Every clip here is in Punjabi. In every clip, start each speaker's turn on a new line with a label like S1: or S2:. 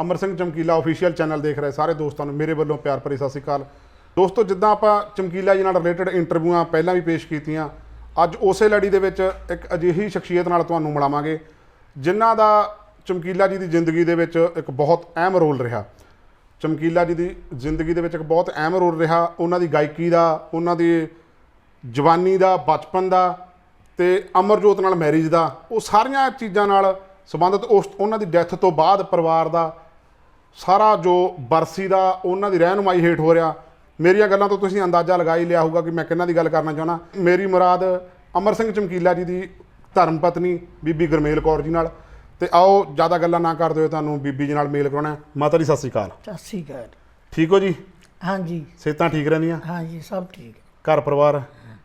S1: ਅਮਰ ਸਿੰਘ ਚਮਕੀਲਾ ਅਫੀਸ਼ੀਅਲ ਚੈਨਲ ਦੇਖ ਰਹੇ ਸਾਰੇ ਦੋਸਤਾਂ ਨੂੰ, ਮੇਰੇ ਵੱਲੋਂ ਪਿਆਰ ਭਰੀ ਸਤਿ ਸ਼੍ਰੀ ਅਕਾਲ। ਦੋਸਤੋ, ਜਿੱਦਾਂ ਆਪਾਂ ਚਮਕੀਲਾ ਜੀ ਨਾਲ ਰਿਲੇਟਡ ਇੰਟਰਵਿਊਆਂ ਪਹਿਲਾਂ ਵੀ ਪੇਸ਼ ਕੀਤੀਆਂ, ਅੱਜ ਉਸੇ ਲੜੀ ਦੇ ਵਿੱਚ ਇੱਕ ਅਜਿਹੀ ਸ਼ਖਸੀਅਤ ਨਾਲ ਤੁਹਾਨੂੰ ਮਿਲਾਵਾਂਗੇ, ਜਿਨ੍ਹਾਂ ਦਾ ਚਮਕੀਲਾ ਜੀ ਦੀ ਜ਼ਿੰਦਗੀ ਦੇ ਵਿੱਚ ਇੱਕ ਬਹੁਤ ਅਹਿਮ ਰੋਲ ਰਿਹਾ। ਚਮਕੀਲਾ ਜੀ ਦੀ ਜ਼ਿੰਦਗੀ ਦੇ ਵਿੱਚ ਇੱਕ ਬਹੁਤ ਅਹਿਮ ਰੋਲ ਰਿਹਾ, ਉਹਨਾਂ ਦੀ ਗਾਇਕੀ ਦਾ, ਉਹਨਾਂ ਦੀ ਜਵਾਨੀ ਦਾ, ਬਚਪਨ ਦਾ ਤੇ ਅਮਰਜੋਤ ਨਾਲ ਮੈਰਿਜ ਦਾ। ਉਹ ਸਾਰੀਆਂ ਚੀਜ਼ਾਂ ਨਾਲ ਸੰਬੰਧਿਤ, ਉਸ, ਉਹਨਾਂ ਦੀ ਡੈਥ ਤੋਂ ਬਾਅਦ ਪਰਿਵਾਰ ਦਾ ਸਾਰਾ ਜੋ ਬਰਸੀ ਦਾ ਉਹਨਾਂ ਦੀ ਰਹਿਨੁਮਾਈ ਹੇਠ ਹੋ ਰਿਹਾ ਮੇਰੀਆਂ ਗੱਲਾਂ ਤੋਂ ਤੁਸੀਂ ਅੰਦਾਜ਼ਾ ਲਗਾ ਹੀ ਲਿਆ ਹੋਊਗਾ ਕਿ ਮੈਂ ਕਿਹਨਾਂ ਦੀ ਗੱਲ ਕਰਨਾ ਚਾਹੁੰਦਾ। ਮੇਰੀ ਮੁਰਾਦ ਅਮਰ ਸਿੰਘ ਚਮਕੀਲਾ ਜੀ ਦੀ ਧਰਮ ਪਤਨੀ ਬੀਬੀ ਗੁਰਮੇਲ ਕੌਰ ਜੀ ਨਾਲ। ਤੇ ਆਓ ਜ਼ਿਆਦਾ ਗੱਲਾਂ ਨਾ ਕਰਦੇ ਹੋਏ ਤੁਹਾਨੂੰ ਬੀਬੀ ਜੀ ਨਾਲ ਮੇਲ ਕਰਾਉਣਾ। ਮਾਤਾ ਜੀ ਸਤਿ ਸ਼੍ਰੀ ਅਕਾਲ।
S2: ਸਤਿ ਸ਼੍ਰੀ ਅਕਾਲ।
S1: ਠੀਕ ਹੋ ਜੀ?
S2: ਹਾਂਜੀ।
S1: ਸਿਹਤਾਂ ਠੀਕ ਰਹਿੰਦੀਆਂ?
S2: ਹਾਂਜੀ ਸਭ ਠੀਕ।
S1: ਘਰ ਪਰਿਵਾਰ?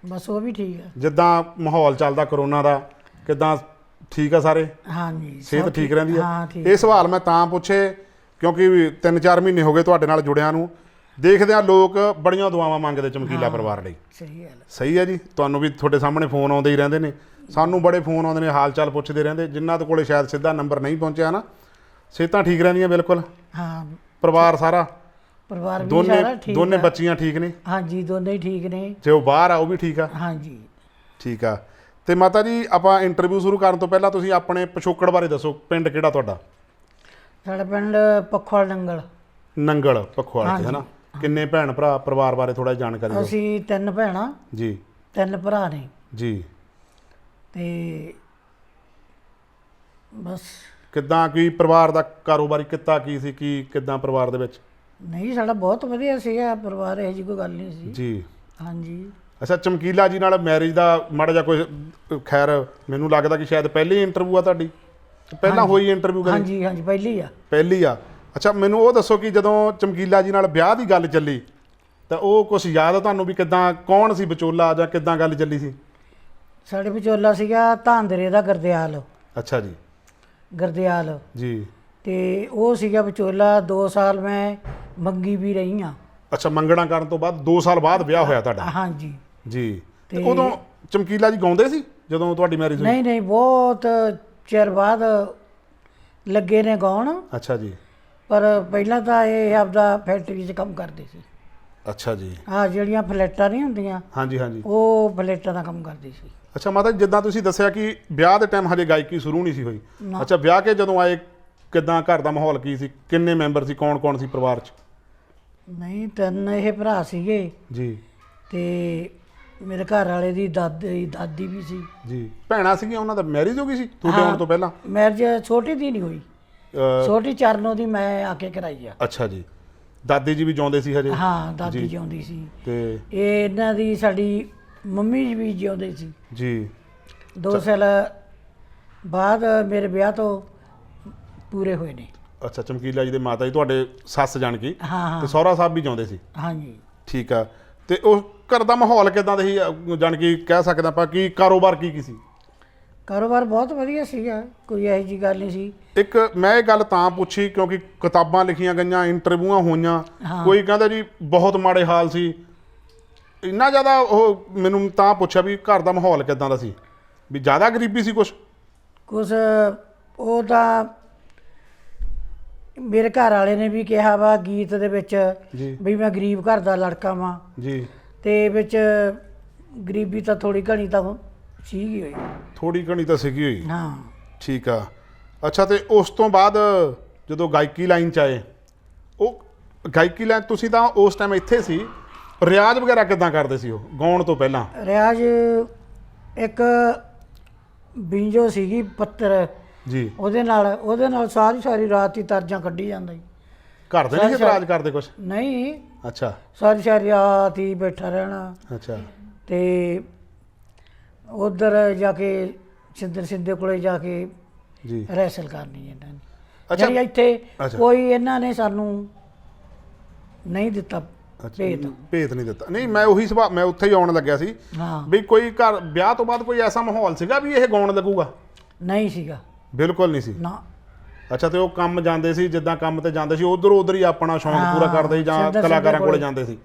S2: ਬਸ ਉਹ ਵੀ ਠੀਕ ਹੈ
S1: ਜਿੱਦਾਂ ਮਾਹੌਲ ਚੱਲਦਾ ਕਰੋਨਾ ਦਾ ਕਿਦਾਂ ਠੀਕ ਆ ਸਾਰੇ?
S2: ਹਾਂਜੀ
S1: ਸਿਹਤ ਠੀਕ ਰਹਿੰਦੀ
S2: ਹਾਂ
S1: ਇਹ ਸਵਾਲ ਮੈਂ ਤਾਂ ਪੁੱਛੇ ਕਿਉਂਕਿ 3-4 ਮਹੀਨੇ ਹੋ ਗਏ ਤੁਹਾਡੇ ਨਾਲ ਜੁੜਿਆਂ ਨੂੰ ਦੇਖਦੇ ਆ ਲੋਕ ਬੜੀਆਂ ਦੁਆਵਾਂ ਮੰਗਦੇ ਚਮਕੀਲਾ ਪਰਿਵਾਰ ਲਈ।
S2: ਸਹੀ ਗੱਲ ਹੈ।
S1: ਸਹੀ ਹੈ ਜੀ ਤੁਹਾਨੂੰ ਵੀ ਤੁਹਾਡੇ ਸਾਹਮਣੇ ਫੋਨ ਆਉਂਦੇ ਹੀ ਰਹਿੰਦੇ ਨੇ ਸਾਨੂੰ ਬੜੇ ਫੋਨ ਆਉਂਦੇ ਨੇ ਹਾਲ ਚਾਲ ਪੁੱਛਦੇ ਰਹਿੰਦੇ ਜਿਨ੍ਹਾਂ ਦੇ ਕੋਲੇ ਸ਼ਾਇਦ ਸਿੱਧਾ ਨੰਬਰ ਨਹੀਂ ਪਹੁੰਚਿਆ ਨਾ ਸਿਹਤਾਂ ਠੀਕ ਰਹਿੰਦੀਆਂ ਬਿਲਕੁਲ?
S2: ਹਾਂ।
S1: ਪਰਿਵਾਰ ਸਾਰਾ?
S2: ਪਰਿਵਾਰ ਵੀ
S1: ਦੋਨੇ
S2: ਸਾਰਾ ਠੀਕ
S1: ਦੋਨੇ। ਬੱਚੀਆਂ ਠੀਕ ਨੇ?
S2: ਹਾਂਜੀ ਦੋਨੇ ਹੀ ਠੀਕ ਨੇ।
S1: ਜੇ ਉਹ ਬਾਹਰ ਆ ਉਹ ਵੀ ਠੀਕ ਆ?
S2: ਹਾਂਜੀ।
S1: ਠੀਕ ਆ। ਤੇ ਮਾਤਾ ਜੀ ਆਪਾਂ ਇੰਟਰਵਿਊ ਸ਼ੁਰੂ ਕਰਨ ਤੋਂ ਪਹਿਲਾਂ ਤੁਸੀਂ ਆਪਣੇ ਪਿਛੋਕੜ ਬਾਰੇ ਦੱਸੋ ਪਿੰਡ ਕਿਹੜਾ ਤੁਹਾਡਾ?
S2: ਸਾਡਾ ਪਿੰਡ ਪੱਖੋਲ ਨੰਗਲ।
S1: ਨੰਗਲ ਪਖਵਾਲ ਤੇ
S2: ਹਾਂਜੀ।
S1: ਹਨਾ? ਕਿੰਨੇ ਭੈਣ ਭਰਾ ਪਰਿਵਾਰ ਬਾਰੇ ਥੋੜਾ ਜਾਣਕਾਰੀ ਦਿਓ।
S2: ਅਸੀਂ ਤਿੰਨ ਭੈਣਾਂ
S1: ਜੀ।
S2: ਤਿੰਨ ਭਰਾ ਨੇ।
S1: ਜੀ।
S2: ਤੇ ਬਸ।
S1: ਕਿੱਦਾਂ ਕੀ ਪਰਿਵਾਰ ਦਾ ਕਾਰੋਬਾਰੀ ਕਿੱਤਾ ਕੀ ਸੀ? ਕੀ ਕਿੱਦਾਂ ਪਰਿਵਾਰ ਦੇ ਵਿੱਚ?
S2: ਨਹੀਂ ਸਾਡਾ ਬਹੁਤ ਵਧੀਆ ਸੀਗਾ ਪਰਿਵਾਰ ਇਹੋ ਜਿਹੀ ਕੋਈ ਗੱਲ ਨਹੀਂ ਸੀ।
S1: ਜੀ।
S2: ਹਾਂਜੀ।
S1: ਅੱਛਾ ਚਮਕੀਲਾ ਜੀ ਨਾਲ ਮੈਰਿਜ ਦਾ ਮਾੜਾ ਜਿਹਾ ਕੋਈ ਅਹ, ਖੈਰ ਮੈਨੂੰ ਲੱਗਦਾ ਕਿ ਸ਼ਾਇਦ ਪਹਿਲੀ ਇੰਟਰਵਿਊ ਆ ਤੁਹਾਡੀ। ਪਹਿਲਾਂ ਹੋਈ ਇੰਟਰਵਿਊ ਕਰੀ
S2: ਹਾਂਜੀ ਹਾਂਜੀ ਪਹਿਲੀ ਆ।
S1: ਪਹਿਲੀ ਆ। ਅੱਛਾ ਮੈਨੂੰ ਉਹ ਦੱਸੋ ਕਿ ਜਦੋਂ ਚਮਕੀਲਾ ਜੀ ਨਾਲ ਵਿਆਹ ਦੀ ਗੱਲ ਚੱਲੀ ਤਾਂ ਉਹ ਕੁਝ ਯਾਦ ਆ ਤੁਹਾਨੂੰ ਵੀ ਕਿੱਦਾਂ ਕੌਣ ਸੀ ਵਿਚੋਲਾ ਜਾਂ ਕਿੱਦਾਂ ਗੱਲ ਚੱਲੀ ਸੀ?
S2: ਸਾਡੇ ਵਿਚੋਲਾ ਸੀਗਾ ਧਾਂਦਰੇ ਦਾ ਗਰਦਿਆਲ।
S1: ਅੱਛਾ ਜੀ।
S2: ਗਰਦਿਆਲ।
S1: ਜੀ।
S2: ਤੇ ਉਹ ਸੀਗਾ ਵਿਚੋਲਾ 2 ਸਾਲ ਮੈਂ ਮੰਗੀ ਵੀ ਰਹੀ ਆ।
S1: ਅੱਛਾ ਮੰਗਣਾ ਕਰਨ ਤੋਂ ਬਾਅਦ 2 ਸਾਲ ਬਾਅਦ ਵਿਆਹ ਹੋਇਆ ਤੁਹਾਡਾ?
S2: ਹਾਂਜੀ।
S1: ਜੀ। ਤੇ
S2: ਤੇ-
S1: ਉਦੋਂ ਚਮਕੀਲਾ ਜੀ ਗਾਉਂਦੇ ਸੀ ਜਦੋਂ ਤੁਹਾਡੀ ਮੈਰਿਜ ਹੋਈ?
S2: ਨਹੀਂ ਨਹੀਂ ਬਹੁਤ ਚਿਰ ਬਾਅਦ ਲੱਗੇ ਨੇ ਗਾਉਣ।
S1: ਅੱਛਾ ਜੀ।
S2: ਪਰ ਪਹਿਲਾਂ ਤਾਂ ਇਹ ਆਪਦਾ ਫੈਕਟਰੀ 'ਚ ਕੰਮ ਕਰਦੇ ਸੀ।
S1: ਅੱਛਾ ਜੀ।
S2: ਆ ਜਿਹੜੀਆਂ ਫਲੈਟਾਂ ਨਹੀਂ ਹੁੰਦੀਆਂ
S1: ਹਾਂਜੀ ਹਾਂਜੀ।
S2: ਉਹ ਫਲੈਟਾਂ ਦਾ ਕੰਮ ਕਰਦੇ ਸੀ।
S1: ਅੱਛਾ ਮਾਤਾ ਜੀ, ਜਿੱਦਾਂ ਤੁਸੀਂ ਦੱਸਿਆ ਕਿ ਵਿਆਹ ਦੇ ਟਾਈਮ ਹਜੇ ਗਾਇਕੀ ਸ਼ੁਰੂ ਨਹੀਂ ਸੀ ਹੋਈ।
S2: ਨਾ।
S1: ਅੱਛਾ ਵਿਆਹ ਕੇ ਜਦੋਂ ਆਏ ਕਿੱਦਾਂ ਘਰ ਦਾ ਮਾਹੌਲ ਕੀ ਸੀ? ਕਿੰਨੇ ਮੈਂਬਰ ਸੀ? ਕੌਣ ਕੌਣ ਸੀ ਪਰਿਵਾਰ 'ਚ?
S2: ਨਹੀਂ ਤਿੰਨ ਇਹ ਭਰਾ ਸੀਗੇ।
S1: ਜੀ।
S2: ਤੇ ਮੇਰੇ ਘਰ ਵਾਲੇ ਦੀ ਦਾਦੀ ਦਾਦੀ ਵੀ ਸੀ।
S1: ਜੀ। ਭੈਣਾਂ ਸੀਗੀਆਂ ਉਹਨਾਂ ਦਾ? ਮੈਰਿਜ ਹੋ ਗਈ ਸੀ? ਤੁਹਾਡੇ ਆਉਣ ਤੋਂ ਪਹਿਲਾਂ?
S2: ਮੈਰਿਜ ਛੋਟੀ ਦੀ ਨਹੀਂ ਹੋਈ।
S1: ਅਹ,
S2: ਛੋਟੀ ਚਰਨੋਂ ਦੀ ਮੈਂ ਆ ਕੇ ਕਰਾਈ ਆ।
S1: ਅੱਛਾ ਜੀ। ਦਾਦੀ ਜੀ ਵੀ ਜਿਉਂਦੇ ਸੀ ਹਜੇ?
S2: ਹਾਂ ਦਾਦੀ
S1: ਜੀ।
S2: ਜਿਉਂਦੀ ਸੀ।
S1: ਤੇ
S2: ਇਹ ਇਹਨਾਂ ਦੀ ਸਾਡੀ ਮੰਮੀ ਵੀ ਜਿਉਂਦੇ ਸੀ।
S1: ਜੀ।
S2: ਦੋ ਸਾਲ ਬਾਅਦ ਮੇਰੇ ਵਿਆਹ ਤੋਂ ਪੂਰੇ ਹੋਏ ਨੇ।
S1: ਅੱਛਾ ਚਮਕੀਲਾ ਜੀ ਦੇ ਮਾਤਾ ਜੀ ਤੁਹਾਡੇ ਸੱਸ ਜਾਣ ਕੀ?
S2: ਹਾਂ
S1: ਤੇ
S2: ਹਾਂ
S1: ਸਹੁਰਾ ਸਾਹਿਬ ਵੀ ਜਿਉਂਦੇ ਸੀ?
S2: ਹਾਂਜੀ।
S1: ਠੀਕ ਆ। ਤੇ ਉਹ ਘਰ ਦਾ ਮਾਹੌਲ ਕਿਦਾਂ ਦਾ ਸੀ? ਜਾਣੀ ਕਿ ਕਹਿ ਸਕਦੇ ਆਪਾਂ ਕਿ ਕਾਰੋਬਾਰ ਕੀ ਕੀ ਸੀ?
S2: ਕਾਰੋਬਾਰ ਬਹੁਤ ਵਧੀਆ ਸੀਗਾ ਕੋਈ ਇਹੋ ਜੀ ਗੱਲ ਨਹੀਂ ਸੀ।
S1: ਇੱਕ ਮੈਂ ਇਹ ਗੱਲ ਤਾਂ ਪੁੱਛੀ ਕਿਉਂਕਿ ਕਿਤਾਬਾਂ ਲਿਖੀਆਂ ਗਈਆਂ ਇੰਟਰਵਿਊਆਂ ਹੋਈਆਂ। ਕੋਈ ਕਹਿੰਦਾ ਜੀ ਬਹੁਤ ਮਾੜੇ ਹਾਲ ਸੀ। ਇੰਨਾ ਜ਼ਿਆਦਾ ਉਹ ਮੈਨੂੰ ਤਾਂ ਪੁੱਛਿਆ ਵੀ ਘਰ ਦਾ ਮਾਹੌਲ ਕਿਦਾਂ ਦਾ ਸੀ? ਵੀ ਜ਼ਿਆਦਾ ਗਰੀਬੀ ਸੀ ਕੁਛ?
S2: ਕੁਛ ਉਹ ਤਾਂ ਮੇਰੇ ਘਰ ਵਾਲੇ ਨੇ ਵੀ ਕਿਹਾ ਵਾ ਗੀਤ ਦੇ ਵਿੱਚ
S1: ਜੀ।
S2: ਵੀ ਮੈਂ ਗਰੀਬ ਘਰ ਦਾ ਲੜਕਾ ਵਾਂ।
S1: ਜੀ।
S2: ਤੇ ਵਿੱਚ ਗਰੀਬੀ ਤਾਂ ਥੋੜੀ ਘਣੀ ਤਾਂ ਸੀਗੀ ਹੋਈ।
S1: ਥੋੜੀ ਘਣੀ ਤਾਂ ਸੀਗੀ ਹੋਈ।
S2: ਹਾਂ।
S1: ਠੀਕ ਆ। ਅੱਛਾ ਤੇ ਉਸ ਤੋਂ ਬਾਅਦ ਜਦੋਂ ਗਾਇਕੀ ਲਾਈਨ ਚ ਆਏ ਉਹ ਗਾਇਕੀ ਲਾਈਨ ਤੁਸੀਂ ਤਾਂ ਉਸ ਟਾਈਮ ਇੱਥੇ ਸੀ ਰਿਆਜ਼ ਵਗੈਰਾ ਕਿਦਾਂ ਕਰਦੇ ਸੀ ਉਹ ਗਾਉਣ ਤੋਂ ਪਹਿਲਾਂ?
S2: ਰਿਆਜ਼ ਇੱਕ ਬਿੰਜੋ ਸੀਗੀ ਪੱਤਰ
S1: ਜੀ।
S2: ਉਹਦੇ ਨਾਲ ਉਹਦੇ ਨਾਲ ਸਾਰੀ ਸਾਰੀ ਰਾਤ ਹੀ ਤਰਜਾਂ ਕੱਢੀ ਜਾਂਦਾ ਸੀ
S1: ਘਰ ਦੇ ਨਹੀਂ। ਇਤਰਾਜ਼ ਕਰਦੇ ਕੁਛ?
S2: ਨਹੀਂ।
S1: ਅੱਛਾ।
S2: ਸਾਰੀ ਸਾਰੀ ਰਾਤ ਹੀ ਬੈਠਾ ਰਹਿਣਾ।
S1: ਅੱਛਾ।
S2: ਤੇ ਉਧਰ ਜਾ ਕੇ ਸਿੰਦਰ ਸਿੰਦੇ ਕੋਲੇ ਜਾ ਕੇ
S1: ਜੀ।
S2: ਰੈਸਲ ਕਰਨੀ ਇਹਨਾਂ ਨੇ।
S1: ਅੱਛਾ।
S2: ਜਿਹੜੀ ਇੱਥੇ। ਕੋਈ ਇਹਨਾਂ ਨੇ ਸਾਨੂੰ ਨਹੀਂ ਦਿੱਤਾ ਭੇਤ।
S1: ਭੇਤ ਨਹੀਂ ਦਿੱਤਾ। ਨਹੀਂ ਮੈਂ ਉਹੀ ਸੁਭਾਅ ਮੈਂ ਉੱਥੇ ਹੀ ਆਉਣ ਲੱਗਿਆ ਸੀ
S2: ਹਾਂ।
S1: ਵੀ ਕੋਈ ਘਰ ਵਿਆਹ ਤੋਂ ਬਾਅਦ ਕੋਈ ਐਸਾ ਮਾਹੌਲ ਸੀਗਾ ਵੀ ਇਹ ਗਾਉਣ ਲੱਗੂਗਾ?
S2: ਨਹੀਂ ਸੀਗਾ।
S1: ਬਿਲਕੁਲ ਨਹੀਂ ਸੀ।
S2: ਨਾ।
S1: ਅੱਛਾ ਤੇ ਉਹ ਕੰਮ ਜਾਂਦੇ ਸੀ ਜਿੱਦਾਂ ਕੰਮ ਤੇ ਜਾਂਦੇ ਸੀ ਉਧਰ ਉਧਰ ਹੀ ਆਪਣਾ ਸ਼ੌਂਕ ਪੂਰਾ ਕਰਦੇ ਸੀ ਜਾਂ ਕਲਾਕਾਰਾਂ ਕੋਲੇ। ਜਾਂਦੇ ਸੀ।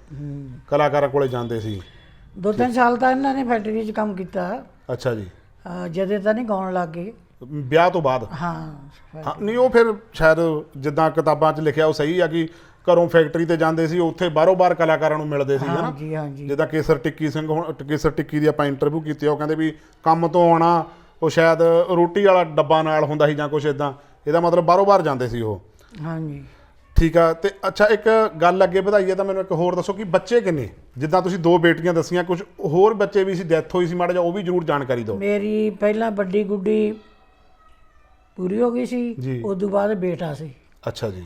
S1: ਕਲਾਕਾਰਾਂ ਕੋਲੇ ਜਾਂਦੇ ਸੀ।
S2: ਦੋ ਤਿੰਨ ਸਾਲ ਤਾਂ ਇਹਨਾਂ ਨੇ ਫੈਕਟਰੀ 'ਚ ਕੰਮ ਕੀਤਾ।
S1: ਅੱਛਾ ਜੀ।
S2: ਜਦੇ ਤਾਂ ਨਹੀਂ ਗਾਉਣ ਲੱਗ ਗਏ।
S1: ਵਿਆਹ ਤੋਂ ਬਾਅਦ?
S2: ਹਾਂ
S1: ਨਹੀਂ ਉਹ ਫਿਰ ਸ਼ਾਇਦ ਜਿੱਦਾਂ ਕਿਤਾਬਾਂ 'ਚ ਲਿਖਿਆ ਉਹ ਸਹੀ ਆ ਕਿ ਘਰੋਂ ਫੈਕਟਰੀ ਤੇ ਜਾਂਦੇ ਸੀ ਉੱਥੇ ਬਾਹਰੋਂ ਬਾਹਰ ਕਲਾਕਾਰਾਂ ਨੂੰ ਮਿਲਦੇ ਸੀ ਹਨਾ?
S2: ਹਾਂਜੀ ਹਾਂਜੀ।
S1: ਜਿੱਦਾਂ ਕੇਸਰ ਟਿੱਕੀ ਸਿੰਘ ਹੁਣ ਕੇਸਰ ਟਿੱਕੀ ਦੀ ਆਪਾਂ ਇੰਟਰਵਿਊ ਕੀਤੀ ਉਹ ਕਹਿੰਦੇ ਵੀ ਕੰਮ ਤੋਂ ਆਉਣਾ ਉਹ ਸ਼ਾਇਦ ਰੋਟੀ ਵਾਲਾ ਡੱਬਾ ਨਾਲ ਹੁੰਦਾ ਸੀ ਜਾਂ ਕੁਝ ਇਦਾਂ ਇਹਦਾ ਮਤਲਬ ਬਾਹਰੋਂ ਬਾਹਰ ਜਾਂਦੇ ਸੀ ਉਹ।
S2: ਹਾਂਜੀ।
S1: ਠੀਕ ਆ ਤੇ ਅੱਛਾ ਇੱਕ ਗੱਲ ਅੱਗੇ ਵਧਾਈਏ ਤਾਂ ਮੈਨੂੰ ਇੱਕ ਹੋਰ ਦੱਸੋ ਕਿ ਬੱਚੇ ਕਿੰਨੇ? ਜਿੱਦਾਂ ਤੁਸੀਂ ਦੋ ਬੇਟੀਆਂ ਦੱਸੀਆਂ ਕੁਝ ਹੋਰ ਬੱਚੇ ਵੀ ਸੀ ਡੈਥ ਹੋਈ ਸੀ ਮਾੜਾ ਜਿਹਾ ਉਹ ਵੀ ਜ਼ਰੂਰ ਜਾਣਕਾਰੀ ਦਿਓ।
S2: ਮੇਰੀ ਪਹਿਲਾਂ ਵੱਡੀ ਗੁੱਡੀ ਪੂਰੀ ਹੋ ਗਈ
S1: ਜੀ।
S2: ਸੀ ਉਸ ਤੋਂ ਬਾਅਦ ਬੇਟਾ ਸੀ।
S1: ਅੱਛਾ ਜੀ।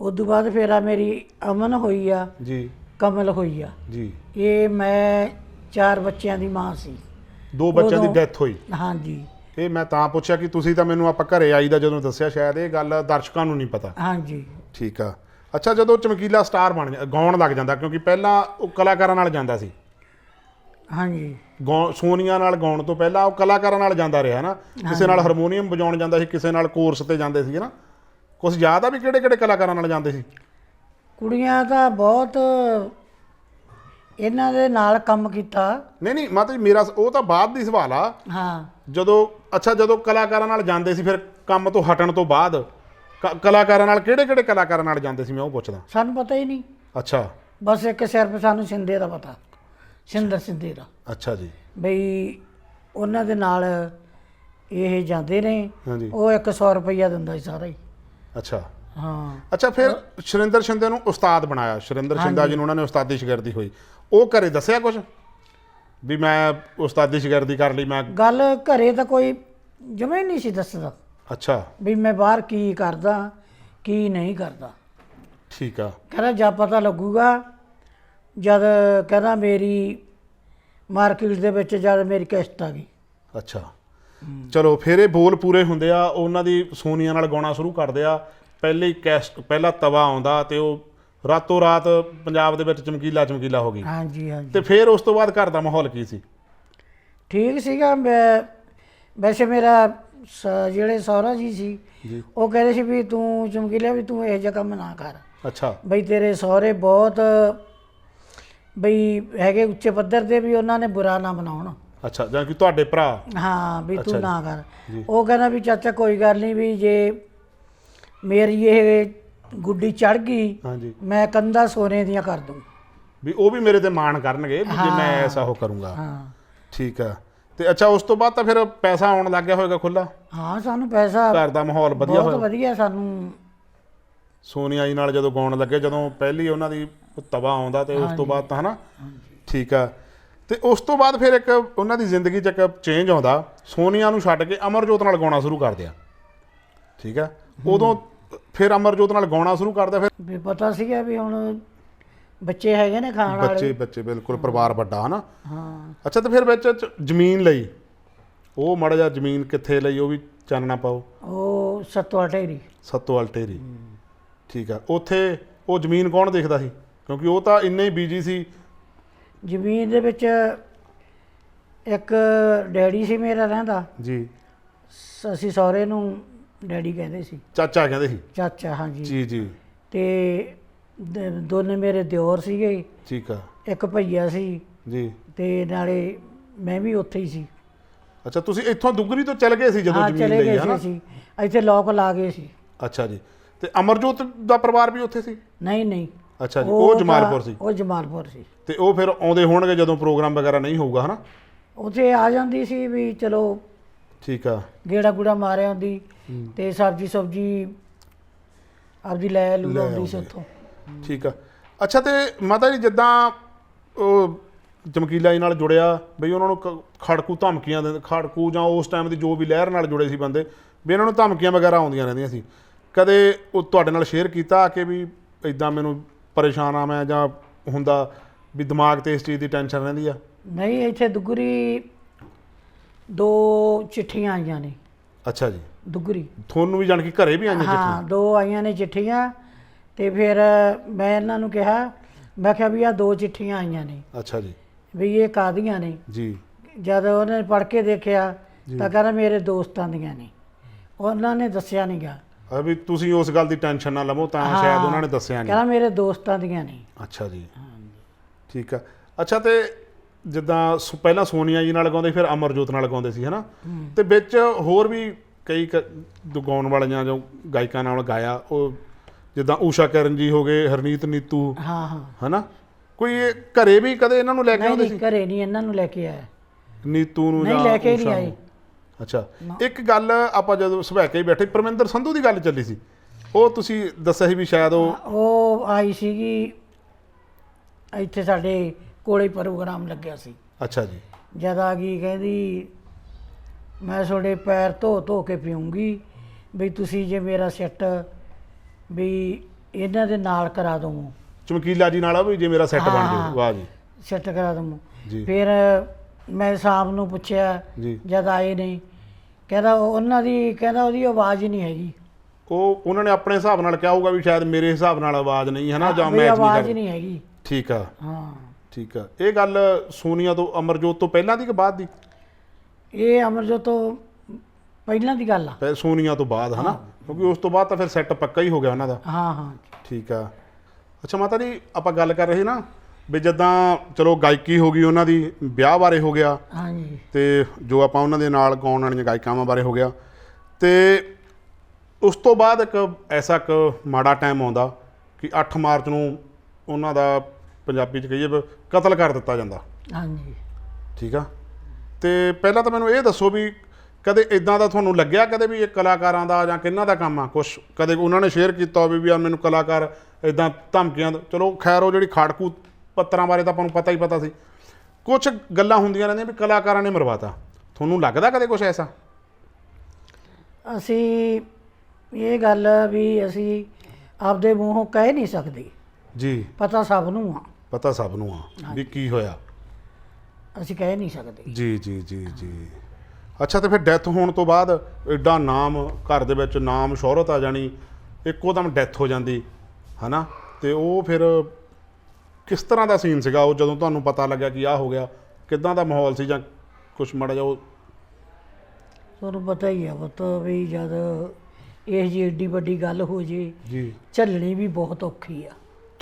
S2: ਉਸ ਤੋਂ ਬਾਅਦ ਫਿਰ ਆ ਮੇਰੀ ਅਮਨ ਹੋਈ ਆ
S1: ਜੀ।
S2: ਕਮਲ ਹੋਈ ਆ।
S1: ਜੀ।
S2: ਇਹ ਮੈਂ ਚਾਰ ਬੱਚਿਆਂ ਦੀ ਮਾਂ ਸੀ।
S1: ਦੋ ਬੱਚਿਆਂ ਦੀ
S2: ਉਦੋਂ-
S1: ਡੈਥ ਹੋਈ।
S2: ਹਾਂਜੀ।
S1: ਇਹ ਮੈਂ ਤਾਂ ਪੁੱਛਿਆ ਕਿ ਤੁਸੀਂ ਤਾਂ ਮੈਨੂੰ ਆਪਾਂ ਘਰੇ ਆਈ ਦਾ ਜਦੋਂ ਦੱਸਿਆ ਸ਼ਾਇਦ ਇਹ ਗੱਲ ਦਰਸ਼ਕਾਂ ਨੂੰ ਨਹੀਂ ਪਤਾ।
S2: ਹਾਂਜੀ।
S1: ਠੀਕ ਆ। ਅੱਛਾ ਜਦੋਂ ਚਮਕੀਲਾ ਸਟਾਰ ਬਣ ਜਾ ਗਾਉਣ ਲੱਗ ਜਾਂਦਾ ਕਿਉਂਕਿ ਪਹਿਲਾਂ ਉਹ ਕਲਾਕਾਰਾਂ ਨਾਲ ਜਾਂਦਾ ਸੀ।
S2: ਹਾਂਜੀ।
S1: ਗਾਉ- ਸੋਨੀਆ ਨਾਲ ਗਾਉਣ ਤੋਂ ਪਹਿਲਾਂ ਉਹ ਕਲਾਕਾਰਾਂ ਨਾਲ ਜਾਂਦਾ ਰਿਹਾ ਨਾ? ਕਿਸੇ ਨਾਲ ਹਾਰਮੋਨੀਅਮ ਵਜਾਉਣ ਜਾਂਦਾ ਸੀ ਕਿਸੇ ਨਾਲ ਕੋਰਸ ਤੇ ਜਾਂਦੇ ਸੀ ਨਾ? ਕੁਝ ਯਾਦ ਆ ਵੀ ਕਿਹੜੇ ਕਿਹੜੇ ਕਲਾਕਾਰਾਂ ਨਾਲ ਜਾਂਦੇ ਸੀ?
S2: ਕੁੜੀਆਂ ਤਾਂ ਬਹੁਤ ਇਹਨਾਂ ਦੇ ਨਾਲ ਕੰਮ ਕੀਤਾ।
S1: ਨਹੀਂ ਨਹੀਂ ਮਾਤਾ ਜੀ ਮੇਰਾ ਉਹ ਤਾਂ ਬਾਅਦ ਦੀ ਸਵਾਲ ਆ।
S2: ਹਾਂ।
S1: ਜਦੋਂ ਅੱਛਾ ਜਦੋਂ ਕਲਾਕਾਰਾਂ ਨਾਲ ਜਾਂਦੇ ਸੀ ਫਿਰ ਕੰਮ ਤੋਂ ਹਟਣ ਤੋਂ ਬਾਅਦ ਕ- ਕਲਾਕਾਰਾਂ ਨਾਲ ਕਿਹੜੇ ਕਿਹੜੇ ਕਲਾਕਾਰਾਂ ਨਾਲ ਜਾਂਦੇ ਸੀ ਮੈਂ ਉਹ ਪੁੱਛਦਾ।
S2: ਸਾਨੂੰ ਪਤਾ ਹੀ ਨਹੀਂ।
S1: ਅੱਛਾ।
S2: ਬਸ ਇੱਕ ਸਿਰਫ ਸਾਨੂੰ ਸਿੰਦੇ ਦਾ ਪਤਾ। ਸਿੰਦਰ ਸਿੰਦੇ ਦਾ।
S1: ਅੱਛਾ ਜੀ।
S2: ਬਈ ਉਹਨਾਂ ਦੇ ਨਾਲ ਇਹ ਜਾਂਦੇ ਨੇ।
S1: ਹਾਂਜੀ।
S2: ਉਹ 100 ਰੁਪਈਆ ਦਿੰਦਾ ਸੀ ਸਾਰਾ ਹੀ।
S1: ਅੱਛਾ।
S2: ਹਾਂ।
S1: ਅੱਛਾ ਫਿਰ ਸ਼ਰਿੰਦਰ ਸ਼ਿੰਦੇ ਨੂੰ ਉਸਤਾਦ ਬਣਾਇਆ। ਸ਼ਰਿੰਦਰ ਸ਼ਿੰਦਾ ਜੀ ਨੂੰ ਉਹਨਾਂ ਨੇ ਉਸਤਾਦੀ ਸ਼ਾਗਿਰਦੀ ਹੋਈ। ਉਹ ਘਰੇ ਦੱਸਿਆ ਕੁਝ ਵੀ ਮੈਂ ਉਸਤਾਦੀ ਸ਼ਾਗਿਰਦੀ ਕਰ ਲਈ ਮੈਂ
S2: ਗੱਲ ਘਰੇ ਤਾਂ ਕੋਈ ਜਮੇ ਨਹੀਂ ਸੀ ਦੱਸਦਾ।
S1: ਅੱਛਾ।
S2: ਵੀ ਮੈਂ ਬਾਹਰ ਕੀ ਕਰਦਾ ਕੀ ਨਹੀਂ ਕਰਦਾ।
S1: ਠੀਕ ਆ।
S2: ਕਹਿੰਦਾ ਜਦ ਪਤਾ ਲੱਗੂਗਾ ਜਦ ਕਹਿੰਦਾ ਮੇਰੀ ਮਾਰਕੀਟ ਦੇ ਵਿੱਚ ਜਦ ਮੇਰੀ ਕਿਸ਼ਤ ਆ ਗਈ।
S1: ਅੱਛਾ। ਚਲੋ ਫਿਰ ਇਹ ਬੋਲ ਪੂਰੇ ਹੁੰਦੇ ਆ ਉਹਨਾਂ ਦੀ ਸੋਨੀਆ ਨਾਲ ਗਾਉਣਾ ਸ਼ੁਰੂ ਕਰਦੇ ਆ। ਪਹਿਲੇ ਹੀ ਕੈਸਟ ਪਹਿਲਾ ਤਵਾ ਆਉਂਦਾ ਤੇ ਉਹ ਰਾਤੋਂ ਰਾਤ ਪੰਜਾਬ ਦੇ ਵਿੱਚ ਚਮਕੀਲਾ ਚਮਕੀਲਾ ਹੋ ਗਈ।
S2: ਹਾਂਜੀ ਹਾਂਜੀ।
S1: ਤੇ ਫਿਰ ਉਸ ਤੋਂ ਬਾਅਦ ਘਰ ਦਾ ਮਾਹੌਲ ਕੀ ਸੀ?
S2: ਠੀਕ ਸੀਗਾ ਮੈਂ ਵੈਸੇ ਮੇਰਾ ਸ- ਜਿਹੜੇ ਸਹੁਰਾ ਜੀ ਸੀ ਉਹ ਕਹਿੰਦੇ ਸੀ ਵੀ ਤੂੰ ਚਮਕੀਲਿਆ ਵੀ ਤੂੰ ਇਹ ਜਿਹਾ ਕੰਮ ਨਾ ਕਰ।
S1: ਅੱਛਾ।
S2: ਬਈ ਤੇਰੇ ਸਹੁਰੇ ਬਹੁਤ ਬਈ ਹੈਗੇ ਉੱਚੇ ਪੱਧਰ ਦੇ ਵੀ ਉਹਨਾਂ ਨੇ ਬੁਰਾ ਨਾ ਬਣਾਉਣ
S1: ਅੱਛਾ ਜਾਂ ਕਿ ਤੁਹਾਡੇ ਭਰਾ।
S2: ਹਾਂ ਵੀ ਤੂੰ। ਨਾ ਕਰ। ਉਹ ਕਹਿੰਦਾ ਵੀ ਚਾਚਾ ਕੋਈ ਗੱਲ ਨਹੀਂ ਵੀ ਜੇ ਮੇਰੀ ਇਹ ਗੁੱਡੀ ਚੜ ਗਈ
S1: ਹਾਂਜੀ।
S2: ਮੈਂ ਕੰਦਾ ਸੋਨੇ ਦੀਆਂ ਕਰ ਦੂੰ।
S1: ਵੀ ਉਹ ਵੀ ਮੇਰੇ ਤੇ ਮਾਣ ਕਰਨਗੇ ਵੀ ਜੇ ਮੈਂ। ਐਸਾ ਉਹ ਕਰੂੰਗਾ।
S2: ਹਾਂ।
S1: ਠੀਕ ਆ। ਤੇ ਅੱਛਾ ਉਸ ਤੋਂ ਬਾਅਦ ਤਾਂ ਫਿਰ ਪੈਸਾ ਆਉਣ ਲੱਗ ਗਿਆ ਹੋਵੇਗਾ ਖੁੱਲਾ
S2: ਹਾਂ ਸਾਨੂੰ ਪੈਸਾ
S1: ਘਰ ਦਾ ਮਾਹੌਲ ਵਧੀਆ
S2: ਬਹੁਤ
S1: ਹੋਇਆ।
S2: ਵਧੀਆ ਸਾਨੂੰ।
S1: ਸੋਨੀਆ ਜੀ ਨਾਲ ਜਦੋਂ ਗਾਉਣ ਲੱਗੇ ਜਦੋਂ ਪਹਿਲੀ ਉਹਨਾਂ ਦੀ ਤਵਾ ਆਉਂਦਾ ਤੇ ਉਸ ਤੋਂ ਬਾਅਦ ਤਾਂ ਹਨਾ? ਠੀਕ ਆ। ਤੇ ਉਸ ਤੋਂ ਬਾਅਦ ਫਿਰ ਇੱਕ ਉਹਨਾਂ ਦੀ ਜ਼ਿੰਦਗੀ 'ਚ ਇੱਕ ਚੇਂਜ ਆਉਂਦਾ। ਸੋਨੀਆ ਨੂੰ ਛੱਡ ਕੇ ਅਮਰਜੋਤ ਨਾਲ ਗਾਉਣਾ ਸ਼ੁਰੂ ਕਰਦੇ ਆ ਠੀਕ ਆ? ਉਦੋਂ ਫਿਰ ਅਮਰਜੋਤ ਨਾਲ ਗਾਉਣਾ ਸ਼ੁਰੂ ਕਰਦਾ ਫਿਰ?
S2: ਵੀ ਪਤਾ ਸੀਗਾ ਵੀ ਹੁਣ ਬੱਚੇ ਹੈਗੇ ਨੇ ਖਾਣ ਵਾਲੇ।
S1: ਬੱਚੇ ਬੱਚੇ ਬਿਲਕੁਲ ਪਰਿਵਾਰ ਵੱਡਾ ਹਨਾ?
S2: ਹਾਂ।
S1: ਅੱਛਾ ਤੇ ਫਿਰ ਵਿੱਚ ਚ- ਜ਼ਮੀਨ ਲਈ। ਉਹ ਮਾੜਾ ਜਿਹਾ ਜ਼ਮੀਨ ਕਿੱਥੇ ਲਈ ਉਹ ਵੀ ਚਾਨਣਾ ਪਾਓ।
S2: ਉਹ ਸਤਵਾ ਢੇਰੀ।
S1: ਸੱਤੋਵਾਲ ਢੇਰੀ। ਠੀਕ ਆ। ਉੱਥੇ ਉਹ ਜ਼ਮੀਨ ਕੌਣ ਦੇਖਦਾ ਸੀ? ਕਿਉਂਕਿ ਉਹ ਤਾਂ ਇੰਨੇ ਹੀ ਬੀਜੀ ਸੀ।
S2: ਜ਼ਮੀਨ ਦੇ ਵਿੱਚ ਇੱਕ ਡੈਡੀ ਸੀ ਮੇਰਾ ਰਹਿੰਦਾ।
S1: ਜੀ।
S2: ਸ- ਅਸੀਂ ਸਹੁਰੇ ਨੂੰ ਡੈਡੀ ਕਹਿੰਦੇ ਸੀ।
S1: ਚਾਚਾ ਕਹਿੰਦੇ ਸੀ?
S2: ਚਾਚਾ ਹਾਂਜੀ।
S1: ਜੀ ਜੀ।
S2: ਤੇ ਦ- ਦੋਨੇ ਮੇਰੇ ਦਿਓਰ ਸੀਗੇ।
S1: ਠੀਕ ਆ।
S2: ਇੱਕ ਭਈਆ ਸੀ।
S1: ਜੀ।
S2: ਤੇ ਨਾਲੇ ਮੈਂ ਵੀ ਉੱਥੇ ਹੀ ਸੀ।
S1: ਅੱਛਾ ਤੁਸੀਂ ਇੱਥੋਂ ਦੁੱਗਰੀ ਤੋਂ ਚਲ ਗਏ ਸੀ ਜਦੋਂ
S2: ਹਾਂ
S1: ਜ਼ਮੀਨ
S2: ਚਲੇ
S1: ਲਈ
S2: ਗਏ ਸੀ ਅਸੀਂ। ਇੱਥੇ ਲੋਕ ਲਾ ਗਏ ਸੀ।
S1: ਅੱਛਾ ਜੀ। ਤੇ ਅਮਰਜੋਤ ਦਾ ਪਰਿਵਾਰ ਵੀ ਉੱਥੇ ਸੀ?
S2: ਨਹੀਂ ਨਹੀਂ।
S1: ਅੱਛਾ ਜੀ ਉਹ
S2: ਤਾਂ-
S1: ਜਮਾਲਪੁਰ ਸੀ?
S2: ਉਹ ਜਮਾਲਪੁਰ ਸੀ।
S1: ਤੇ ਉਹ ਫਿਰ ਆਉਂਦੇ ਹੋਣਗੇ ਜਦੋਂ ਪ੍ਰੋਗਰਾਮ ਵਗੈਰਾ ਨਹੀਂ ਹੋਊਗਾ ਹਨਾ?
S2: ਉੱਥੇ ਆ ਜਾਂਦੀ ਸੀ ਵੀ ਚਲੋ
S1: ਠੀਕ ਆ।
S2: ਗੇੜਾ ਗੁੜਾ ਮਾਰਿਆ ਹੁੰਦੀ ਤੇ ਸਬਜੀ ਸਬਜੀ ਆਪਦੀ ਲੈ ਲੂ
S1: ਲੈ
S2: ਆਉਂਦੀ ਸੀ
S1: ਆਉਂਦੇ।
S2: ਉੱਥੋਂ।
S1: ਠੀਕ ਆ। ਅੱਛਾ ਤੇ ਮਾਤਾ ਜੀ ਜਿੱਦਾਂ ਉਹ ਚਮਕੀਲਾ ਜੀ ਨਾਲ ਜੁੜਿਆ ਬਈ ਉਹਨਾਂ ਨੂੰ ਕ- ਖੜਕੂ ਧਮਕੀਆਂ ਦੇ ਖੜਕੂ ਜਾਂ ਉਸ ਟਾਈਮ ਦੀ ਜੋ ਵੀ ਲਹਿਰ ਨਾਲ ਜੁੜੇ ਸੀ ਬੰਦੇ ਵੀ ਇਹਨਾਂ ਨੂੰ ਧਮਕੀਆਂ ਵਗੈਰਾ ਆਉਂਦੀਆਂ ਰਹਿੰਦੀਆਂ ਸੀ। ਕਦੇ ਉਹ ਤੁਹਾਡੇ ਨਾਲ ਸ਼ੇਅਰ ਕੀਤਾ ਕਿ ਵੀ ਇਦਾਂ ਮੈਨੂੰ ਪਰੇਸ਼ਾਨ ਆ ਮੈਂ ਜਾਂ ਹੁੰਦਾ ਵੀ ਦਿਮਾਗ ਤੇ ਇਸ ਚੀਜ਼ ਦੀ ਟੈਨਸ਼ਨ ਰਹਿੰਦੀ ਆ?
S2: ਨਹੀਂ ਇੱਥੇ ਦੁਗਰੀ ਦੋ ਚਿੱਠੀਆਂ ਆਈਆਂ ਨੇ।
S1: ਅੱਛਾ ਜੀ।
S2: ਦੁਗਰੀ।
S1: ਤੁਹਾਨੂੰ ਵੀ ਜਾਣ ਕੇ ਘਰੇ ਵੀ ਆਈਆਂ
S2: ਹਾਂ ਦੋ ਆਈਆਂ ਨੇ ਚਿੱਠੀਆਂ ਤੇ ਫਿਰ ਮੈਂ ਇਹਨਾਂ ਨੂੰ ਕਿਹਾ ਮੈਂ ਕਿਹਾ ਵੀ ਆ ਦੋ ਚਿੱਠੀਆਂ ਆਈਆਂ ਨੇ।
S1: ਅੱਛਾ ਜੀ।
S2: ਵੀ ਇਹ ਕਾਦੀਆਂ ਨੇ?
S1: ਜੀ।
S2: ਜਦ ਉਹਨੇ ਪੜ੍ਹ ਕੇ ਦੇਖਿਆ ਤਾਂ ਕਹਿੰਦਾ ਮੇਰੇ ਦੋਸਤਾਂ ਦੀਆਂ ਨੇ। ਉਹਨਾਂ ਨੇ ਦੱਸਿਆ ਨਹੀਂ ਗਿਆ
S1: ਆ ਵੀ ਤੁਸੀਂ ਉਸ ਗੱਲ ਦੀ ਟੈਨਸ਼ਨ ਨਾ ਲਵੋ ਤਾਂ ਸ਼ਾਇਦ ਉਹਨਾਂ ਨੇ ਦੱਸਿਆ ਨਹੀਂ
S2: ਕਹਿੰਦਾ ਮੇਰੇ ਦੋਸਤਾਂ ਦੀਆਂ ਨੇ।
S1: ਅੱਛਾ ਜੀ। ਠੀਕ ਆ। ਅੱਛਾ ਤੇ ਜਿੱਦਾਂ ਸ- ਪਹਿਲਾਂ ਸੋਨੀਆ ਜੀ ਨਾਲ ਗਾਉਂਦੇ ਫਿਰ ਅਮਰਜੋਤ ਨਾਲ ਗਾਉਂਦੇ ਸੀ ਹਨਾ? ਤੇ ਵਿੱਚ ਹੋਰ ਵੀ ਕਈ ਕ- ਗਾਉਣ ਵਾਲੀਆਂ ਜੋ ਗਾਇਕਾਂ ਨਾਲ ਗਾਇਆ ਉਹ ਜਿੱਦਾਂ ਊਸ਼ਾ ਕਰਨ ਜੀ ਹੋ ਗਏ ਹਰਨੀਤ ਨੀਤੂ
S2: ਹਾਂ ਹਾਂ।
S1: ਹਨਾ? ਕੋਈ ਇਹ ਘਰੇ ਵੀ ਕਦੇ ਇਹਨਾਂ ਨੂੰ ਲੈ ਕੇ
S2: ਨਹੀਂ
S1: ਆਉਂਦੇ
S2: ਨਹੀਂ
S1: ਸੀ?
S2: ਘਰੇ ਨਹੀਂ ਇਹਨਾਂ ਨੂੰ ਲੈ ਕੇ ਆਇਆ।
S1: ਨੀਤੂ ਨੂੰ
S2: ਨਹੀਂ
S1: ਜਾਂ
S2: ਲੈ ਕੇ ਨਹੀਂ
S1: ਊਸ਼ਾ
S2: ਆਏ?
S1: ਅੱਛਾ। ਇੱਕ ਗੱਲ ਆਪਾਂ ਜਦੋਂ ਸਭਾ ਕੇ ਹੀ ਬੈਠੇ ਪਰਮਿੰਦਰ ਸੰਧੂ ਦੀ ਗੱਲ ਚੱਲੀ ਸੀ। ਉਹ ਤੁਸੀਂ ਦੱਸਿਆ ਸੀ ਵੀ ਸ਼ਾਇਦ ਉਹ
S2: ਉਹ ਆਈ ਸੀਗੀ ਇੱਥੇ ਸਾਡੇ ਕੋਲੇ ਪ੍ਰੋਗਰਾਮ ਲੱਗਿਆ ਸੀ।
S1: ਅੱਛਾ ਜੀ।
S2: ਜਦ ਆ ਗਈ ਕਹਿੰਦੀ ਮੈਂ ਤੁਹਾਡੇ ਪੈਰ ਧੋ ਧੋ ਕੇ ਪੀਉਂਗੀ ਵੀ ਤੁਸੀਂ ਜੇ ਮੇਰਾ ਸੈੱਟ ਵੀ ਇਹਨਾਂ ਦੇ ਨਾਲ ਕਰਾ ਦਵੋ।
S1: ਚਮਕੀਲਾ ਜੀ ਨਾਲ ਆ ਵੀ ਜੇ ਮੇਰਾ ਸੈੱਟ ਬਣ। ਜਾਵੇ। ਵਾਹ ਜੀ।
S2: ਸੈੱਟ ਕਰਾ ਦਵੋ।
S1: ਜੀ।
S2: ਫਿਰ ਮੈਂ ਸ਼ਾਮ ਨੂੰ ਪੁੱਛਿਆ
S1: ਜੀ।
S2: ਜਦ ਆਏ ਨਹੀਂ ਕਹਿੰਦਾ ਉਹ- ਉਹਨਾਂ ਦੀ ਕਹਿੰਦਾ ਉਹਦੀ ਆਵਾਜ਼ ਹੀ ਨਹੀਂ ਹੈਗੀ।
S1: ਉਹ ਉਹਨਾਂ ਨੇ ਆਪਣੇ ਹਿਸਾਬ ਨਾਲ ਕਿਹਾ ਹੋਊਗਾ ਵੀ ਸ਼ਾਇਦ ਮੇਰੇ ਹਿਸਾਬ ਨਾਲ ਆਵਾਜ਼ ਨਹੀਂ ਹੈ ਨਾ ਜਾਂ
S2: ਵੀ
S1: ਮੈਚ
S2: ਆਵਾਜ਼
S1: ਨਹੀਂ
S2: ਹੈਗੀ।
S1: ਠੀਕ ਆ।
S2: ਹਾਂ।
S1: ਠੀਕ ਆ। ਇਹ ਗੱਲ ਸੋਨੀਆ ਤੋਂ ਅਮਰਜੋਤ ਤੋਂ ਪਹਿਲਾਂ ਦੀ ਕਿ ਬਾਅਦ ਦੀ?
S2: ਇਹ ਅਮਰਜੋਤ ਤੋਂ ਪਹਿਲਾਂ ਦੀ ਗੱਲ ਆ।
S1: ਪਹਿ- ਸੋਨੀਆ ਤੋਂ ਬਾਅਦ ਹਨਾ? ਕਿਉਂਕਿ ਉਸ ਤੋਂ ਬਾਅਦ ਤਾਂ ਫਿਰ ਸੈੱਟ ਪੱਕਾ ਹੀ ਹੋ ਗਿਆ ਉਹਨਾਂ ਦਾ।
S2: ਹਾਂ ਹਾਂ।
S1: ਠੀਕ ਆ। ਅੱਛਾ ਮਾਤਾ ਜੀ ਆਪਾਂ ਗੱਲ ਕਰ ਰਹੇ ਨਾ ਵੀ ਜਦਾਂ ਚਲੋ ਗਾਇਕੀ ਹੋ ਗਈ ਉਹਨਾਂ ਦੀ ਵਿਆਹ ਬਾਰੇ ਹੋ ਗਿਆ।
S2: ਹਾਂਜੀ।
S1: ਤੇ ਜੋ ਆਪਾਂ ਉਹਨਾਂ ਦੇ ਨਾਲ ਗਾਉਣ ਵਾਲੀਆਂ ਗਾਇਕਾਵਾਂ ਬਾਰੇ ਹੋ ਗਿਆ। ਤੇ ਉਸ ਤੋਂ ਬਾਅਦ ਇੱਕ ਐਸਾ ਇੱਕ ਮਾੜਾ ਟਾਈਮ ਆਉਂਦਾ ਕਿ 8 ਮਾਰਚ ਨੂੰ ਉਹਨਾਂ ਦਾ ਪੰਜਾਬੀ ਚ ਕਹੀਏ ਵੀ ਕਤਲ ਕਰ ਦਿੱਤਾ ਜਾਂਦਾ।
S2: ਹਾਂਜੀ।
S1: ਠੀਕ ਆ? ਤੇ ਪਹਿਲਾਂ ਤਾਂ ਮੈਨੂੰ ਇਹ ਦੱਸੋ ਵੀ ਕਦੇ ਇਦਾਂ ਦਾ ਤੁਹਾਨੂੰ ਲੱਗਿਆ? ਕਦੇ ਵੀ ਇਹ ਕਲਾਕਾਰਾਂ ਦਾ ਜਾਂ ਕਿੰਨਾ ਦਾ ਕੰਮ ਆ? ਕੁਝ ਕਦੇ ਉਹਨਾਂ ਨੇ ਸ਼ੇਅਰ ਕੀਤਾ ਹੋਵੇ ਵੀ ਆ ਮੈਨੂੰ ਕਲਾਕਾਰ ਇਦਾਂ ਧਮਕੀਆਂ ਚਲੋ ਖੈਰ ਉਹ ਜਿਹੜੀ ਖਾੜਕੂ ਪੱਤਰਾਂ ਬਾਰੇ ਤਾਂ ਆਪਾਂ ਨੂੰ ਪਤਾ ਹੀ ਪਤਾ ਸੀ। ਕੁਝ ਗੱਲਾਂ ਹੁੰਦੀਆਂ ਰਹਿੰਦੀਆਂ ਵੀ ਕਲਾਕਾਰਾਂ ਨੇ ਮਰਵਾਤਾ। ਤੁਹਾਨੂੰ ਲੱਗਦਾ ਕਦੇ ਕੁਝ ਐਸਾ?
S2: ਅਸੀਂ ਇਹ ਗੱਲ ਵੀ ਅਸੀਂ ਆਪਦੇ ਮੂੰਹੋਂ ਕਹਿ ਨਹੀਂ ਸਕਦੇ।
S1: ਜੀ।
S2: ਪਤਾ ਸਭ ਨੂੰ ਆ।
S1: ਪਤਾ ਸਭ ਨੂੰ ਆ ਵੀ ਕੀ ਹੋਇਆ।
S2: ਅਸੀਂ ਕਹਿ ਨਹੀਂ ਸਕਦੇ।
S1: ਜੀ ਜੀ ਜੀ ਜੀ। ਅੱਛਾ ਤੇ ਫਿਰ ਡੈਥ ਹੋਣ ਤੋਂ ਬਾਅਦ ਐਡਾ ਨਾਮ ਘਰ ਦੇ ਵਿੱਚ ਨਾਮ ਸ਼ੋਹਰਤ ਆ ਜਾਣੀ ਇੱਕੋ ਦਮ ਡੈਥ ਹੋ ਜਾਂਦੀ ਹਨਾ? ਤੇ ਉਹ ਫਿਰ ਕਿਸ ਤਰ੍ਹਾਂ ਦਾ ਸੀਨ ਸੀਗਾ? ਉਹ ਜਦੋਂ ਤੁਹਾਨੂੰ ਪਤਾ ਲੱਗਿਆ ਕਿ ਆਹ ਹੋ ਗਿਆ ਕਿਦਾਂ ਦਾ ਮਾਹੌਲ ਸੀ ਜਾਂ ਕੁਛ ਮਾੜਾ ਉਹ?
S2: ਤੁਹਾਨੂੰ ਪਤਾ ਹੀ ਆ ਪੁੱਤ ਵੀ ਜਦ ਇਹ ਜੀ ਏਡੀ ਵੱਡੀ ਗੱਲ ਹੋ ਜੇ
S1: ਜੀ।
S2: ਝੱਲਣੀ ਵੀ ਬਹੁਤ ਔਖੀ ਆ।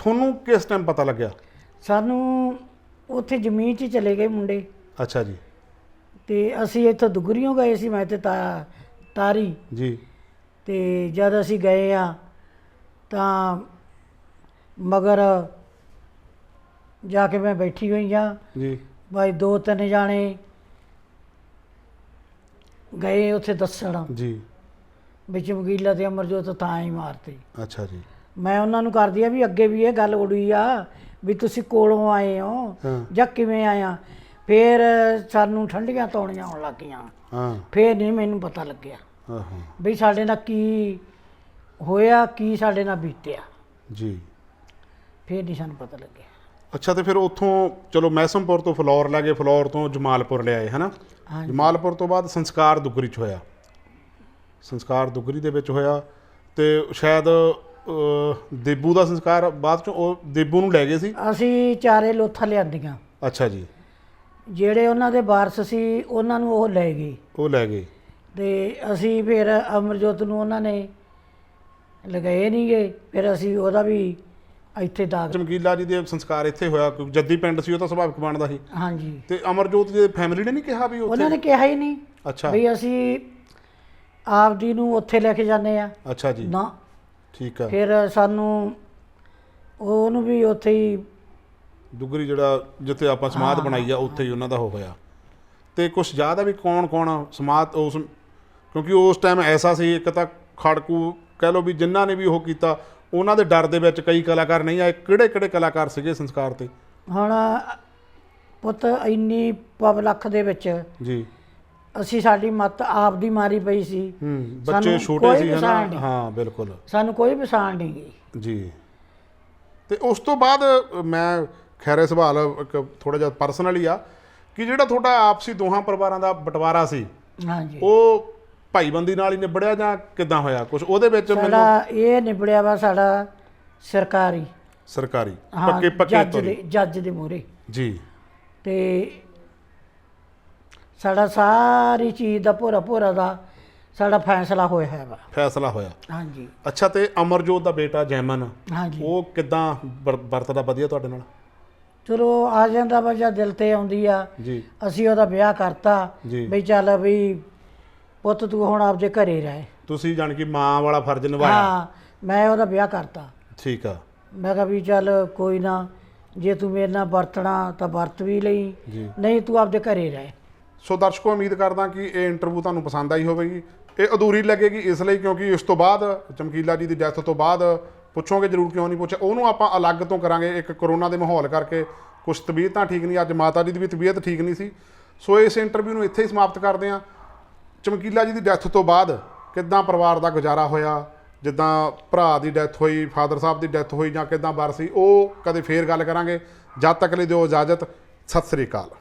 S1: ਤੁਹਾਨੂੰ ਕਿਸ ਟਾਈਮ ਪਤਾ ਲੱਗਿਆ?
S2: ਸਾਨੂੰ ਉੱਥੇ ਜ਼ਮੀਨ 'ਚ ਚਲੇ ਗਏ ਮੁੰਡੇ।
S1: ਅੱਛਾ ਜੀ।
S2: ਤੇ ਅਸੀਂ ਇੱਥੋਂ ਦੁਗਰੀਓਂ ਗਏ ਸੀ ਮੈਂ ਤੇ ਤਾ ਤਾਰੀ।
S1: ਜੀ।
S2: ਤੇ ਜਦ ਅਸੀਂ ਗਏ ਆ ਤਾਂ ਮਗਰ ਜਾ ਕੇ ਮੈਂ ਬੈਠੀ ਹੋਈ ਆ।
S1: ਜੀ।
S2: ਭਾਈ ਦੋ ਤਿੰਨ ਜਾਣੇ ਗਏ ਉੱਥੇ ਦੱਸਣ।
S1: ਜੀ।
S2: ਵਿੱਚ ਵਕੀਲਾ ਤੇ ਅਮਰਜੋਤ ਤਾਂ ਹੀ ਮਾਰਤੇ।
S1: ਅੱਛਾ ਜੀ।
S2: ਮੈਂ ਉਹਨਾਂ ਨੂੰ ਕਰਦੀ ਆ ਵੀ ਅੱਗੇ ਵੀ ਇਹ ਗੱਲ ਉੜੀ ਆ ਵੀ ਤੁਸੀਂ ਕੋਲੋਂ ਆਏ ਹੋ
S1: ਹਾਂ।
S2: ਜਾਂ ਕਿਵੇਂ ਆਇਆ ਫੇਰ ਸਾਨੂੰ ਠੰਡੀਆਂ ਤੌਣੀਆਂ ਆਉਣ ਲੱਗੀਆਂ
S1: ਹਾਂ।
S2: ਫੇਰ ਨਹੀਂ ਮੈਨੂੰ ਪਤਾ ਲੱਗਿਆ
S1: ਆਹੋ।
S2: ਵੀ ਸਾਡੇ ਨਾਲ ਕੀ ਹੋਇਆ ਕੀ ਸਾਡੇ ਨਾਲ ਬੀਤਿਆ।
S1: ਜੀ।
S2: ਫੇਰ ਨਹੀਂ ਸਾਨੂੰ ਪਤਾ ਲੱਗਿਆ।
S1: ਅੱਛਾ ਤੇ ਫਿਰ ਉੱਥੋਂ ਚਲੋ ਮੈਸਮਪੁਰ ਤੋਂ ਫਲੋਰ ਲੈ ਗਏ ਫਲੋਰ ਤੋਂ ਜਮਾਲਪੁਰ ਲਿਆਏ ਹਨਾ?
S2: ਹਾਂਜੀ।
S1: ਜਮਾਲਪੁਰ ਤੋਂ ਬਾਅਦ ਸੰਸਕਾਰ ਦੁੱਗਰੀ ਚ ਹੋਇਆ। ਸੰਸਕਾਰ ਦੁੱਗਰੀ ਦੇ ਵਿੱਚ ਹੋਇਆ ਤੇ ਸ਼ਾਇਦ ਦੇਬੂ ਦਾ ਸੰਸਕਾਰ ਬਾਅਦ ਚ ਉਹ ਦੇਬੂ ਨੂੰ ਲੈ ਗਏ ਸੀ?
S2: ਅਸੀਂ ਚਾਰੇ ਲੋਥਾਂ ਲਿਆਂਦੀਆਂ।
S1: ਅੱਛਾ ਜੀ।
S2: ਜਿਹੜੇ ਉਹਨਾਂ ਦੇ ਵਾਰਸ ਸੀ ਉਹਨਾਂ ਨੂੰ ਉਹ ਲੈ ਗਏ।
S1: ਉਹ ਲੈ ਗਏ।
S2: ਤੇ ਅਸੀਂ ਫਿਰ ਅਮਰਜੋਤ ਨੂੰ ਉਹਨਾਂ ਨੇ ਲਗਾਏ ਨਹੀਂ ਗਏ ਫਿਰ ਅਸੀਂ ਉਹਦਾ ਵੀ ਇੱਥੇ ਦਾਗ
S1: ਚਮਕੀਲਾ ਜੀ ਦੇ ਸੰਸਕਾਰ ਇੱਥੇ ਹੋਇਆ ਕਿਉਂਕਿ ਜੱਦੀ ਪਿੰਡ ਸੀ ਉਹ ਤਾਂ ਸੁਭਾਵਿਕ ਬਣਦਾ ਸੀ।
S2: ਹਾਂਜੀ।
S1: ਤੇ ਅਮਰਜੋਤ ਦੇ ਫੈਮਿਲੀ ਨੇ ਨਹੀਂ ਕਿਹਾ ਵੀ
S2: ਉਹਨਾਂ
S1: ਉੱਥੇ
S2: ਨੇ ਕਿਹਾ ਹੀ ਨਹੀਂ
S1: ਅੱਛਾ।
S2: ਵੀ ਅਸੀਂ ਆਪਦੀ ਨੂੰ ਉੱਥੇ ਲੈ ਕੇ ਜਾਂਦੇ ਆ।
S1: ਅੱਛਾ ਜੀ।
S2: ਨਾ
S1: ਠੀਕ ਆ।
S2: ਫਿਰ ਸਾਨੂੰ ਉਹਨੂੰ ਵੀ ਉੱਥੇ ਹੀ
S1: ਦੁੱਗਰੀ ਜਿਹੜਾ ਜਿੱਥੇ ਆਪਾਂ ਸਮਾਧ ਬਣਾਈ ਆ ਉੱਥੇ ਹੀ ਉਹਨਾਂ ਦਾ ਹੋ ਹੋਇਆ। ਤੇ ਕੁਝ ਯਾਦ ਆ ਵੀ ਕੌਣ ਕੌਣ ਸਮਾਧ ਉਸ ਕਿਉਂਕਿ ਉਸ ਟਾਈਮ ਐਸਾ ਸੀ ਇੱਕ ਤਾਂ ਖੜਕੂ ਕਹਿ ਲਓ ਵੀ ਜਿਨ੍ਹਾਂ ਨੇ ਵੀ ਉਹ ਕੀਤਾ ਉਹਨਾਂ ਦੇ ਡਰ ਦੇ ਵਿੱਚ ਕਈ ਕਲਾਕਾਰ ਨਹੀਂ ਆਏ ਕਿਹੜੇ ਕਿਹੜੇ ਕਲਾਕਾਰ ਸੀਗੇ ਸੰਸਕਾਰ ਤੇ?
S2: ਹੁਣ ਪੁੱਤ ਇੰਨੀ ਪਬਲਖ ਦੇ ਵਿੱਚ
S1: ਜੀ।
S2: ਅਸੀਂ ਸਾਡੀ ਮਤ ਆਪ ਦੀ ਮਾਰੀ ਪਈ ਸੀ।
S1: ਹੂੰ ਬੱਚੇ
S2: ਸਾਨੂੰ
S1: ਛੋਟੇ
S2: ਕੋਈ
S1: ਸੀ ਹਨਾ?
S2: ਪਛਾਣ ਨਹੀਂ।
S1: ਹਾਂ ਬਿਲਕੁਲ।
S2: ਸਾਨੂੰ ਕੋਈ ਪਛਾਣ ਨਹੀਂ ਗਈ।
S1: ਜੀ। ਤੇ ਉਸ ਤੋਂ ਬਾਅਦ ਅ, ਮੈਂ ਖੈਰੇ ਸਵਾਲ ਇੱਕ ਥੋੜਾ ਜਿਹਾ ਪਰਸਨਲੀ ਆ ਕਿ ਜਿਹੜਾ ਤੁਹਾਡਾ ਆਪਸੀ ਦੋਹਾਂ ਪਰਿਵਾਰਾਂ ਦਾ ਬਟਵਾਰਾ ਸੀ
S2: ਹਾਂਜੀ।
S1: ਉਹ ਭਾਈਬੰਦੀ ਨਾਲ ਹੀ ਨਿਬੜਿਆ ਜਾਂ ਕਿਦਾਂ ਹੋਇਆ? ਕੁਝ ਉਹਦੇ ਵਿੱਚ ਮੈਨੂੰ
S2: ਸਾਡਾ ਇਹ ਨਿਬੜਿਆ ਵਾ ਸਾਡਾ ਸਰਕਾਰੀ।
S1: ਸਰਕਾਰੀ।
S2: ਹਾਂ
S1: ਪੱਕੇ ਪੱਕੇ
S2: ਜੱਜ ਦੇ ਜੱਜ ਦੇ ਮੂਹਰੇ।
S1: ਜੀ।
S2: ਤੇ ਸਾਡਾ ਸਾਰੀ ਚੀਜ਼ ਦਾ ਭੋਰਾ ਭੋਰਾ ਦਾ ਸਾਡਾ ਫੈਸਲਾ ਹੋਇਆ ਹੈ ਵਾ।
S1: ਫੈਸਲਾ ਹੋਇਆ।
S2: ਹਾਂਜੀ।
S1: ਅੱਛਾ ਤੇ ਅਮਰਜੋਤ ਦਾ ਬੇਟਾ ਜੈਮਨ
S2: ਹਾਂਜੀ।
S1: ਉਹ ਕਿਦਾਂ ਵਰਤਦਾ ਵਧੀਆ ਤੁਹਾਡੇ ਨਾਲ?
S2: ਚਲੋ ਆ ਜਾਂਦਾ ਵਾ ਜਾਂ ਦਿਲ ਤੇ ਆਉਂਦੀ ਆ।
S1: ਜੀ।
S2: ਅਸੀਂ ਉਹਦਾ ਵਿਆਹ ਕਰਤਾ। ਵੀ ਚੱਲ ਵੀ ਪੁੱਤ ਤੂੰ ਹੁਣ ਆਪਦੇ ਘਰੇ ਰਹਿ।
S1: ਤੁਸੀਂ ਜਾਣ ਕਿ ਮਾਂ ਵਾਲਾ ਫਰਜ਼ ਨਿਭਾਇਆ?
S2: ਹਾਂ ਮੈਂ ਉਹਦਾ ਵਿਆਹ ਕਰਤਾ।
S1: ਠੀਕ ਆ।
S2: ਮੈਂ ਕਿਹਾ ਵੀ ਚੱਲ ਕੋਈ ਨਾ ਜੇ ਤੂੰ ਮੇਰੇ ਨਾਲ ਵਰਤਣਾ ਤਾਂ ਵਰਤ ਵੀ ਲਈ। ਨਹੀਂ ਤੂੰ ਆਪਦੇ ਘਰੇ ਰਹਿ।
S1: ਸੋ ਦਰਸ਼ਕੋ, ਉਮੀਦ ਕਰਦਾ ਕਿ ਇਹ ਇੰਟਰਵਿਊ ਤੁਹਾਨੂੰ ਪਸੰਦ ਆਈ ਹੋਵੇਗੀ। ਇਹ ਅਧੂਰੀ ਲੱਗੇਗੀ ਇਸ ਲਈ, ਕਿਉਂਕਿ ਇਸ ਤੋਂ ਬਾਅਦ, ਚਮਕੀਲਾ ਜੀ ਦੀ ਡੈਥ ਤੋਂ ਬਾਅਦ ਪੁੱਛੋਗੇ ਜ਼ਰੂਰ ਕਿਉਂ ਨਹੀਂ ਪੁੱਛਿਆ। ਉਹਨੂੰ ਆਪਾਂ ਅਲੱਗ ਤੋਂ ਕਰਾਂਗੇ, ਇੱਕ ਕਰੋਨਾ ਦੇ ਮਾਹੌਲ ਕਰਕੇ। ਕੁਝ ਤਬੀਅਤਾਂ ਠੀਕ ਨਹੀਂ, ਅੱਜ ਮਾਤਾ ਜੀ ਦੀ ਵੀ ਤਬੀਅਤ ਠੀਕ ਨਹੀਂ ਸੀ। ਸੋ ਇਸ ਇੰਟਰਵਿਊ ਨੂੰ ਇੱਥੇ ਹੀ ਸਮਾਪਤ ਕਰਦੇ ਹਾਂ। ਚਮਕੀਲਾ ਜੀ ਦੀ ਡੈਥ ਤੋਂ ਬਾਅਦ ਕਿੱਦਾਂ ਪਰਿਵਾਰ ਦਾ ਗੁਜ਼ਾਰਾ ਹੋਇਆ? ਜਿੱਦਾਂ ਭਰਾ ਦੀ ਡੈਥ ਹੋਈ ਫਾਦਰ ਸਾਹਿਬ ਦੀ ਡੈਥ ਹੋਈ ਜਾਂ ਕਿੱਦਾਂ ਬਰਸੀ ਉਹ ਕਦੇ ਫੇਰ ਗੱਲ ਕਰਾਂਗੇ। ਜਦ ਤੱਕ ਲਈ ਦਿਓ ਇਜਾਜ਼ਤ। ਸਤਿ ਸ੍ਰੀ ਅਕਾਲ।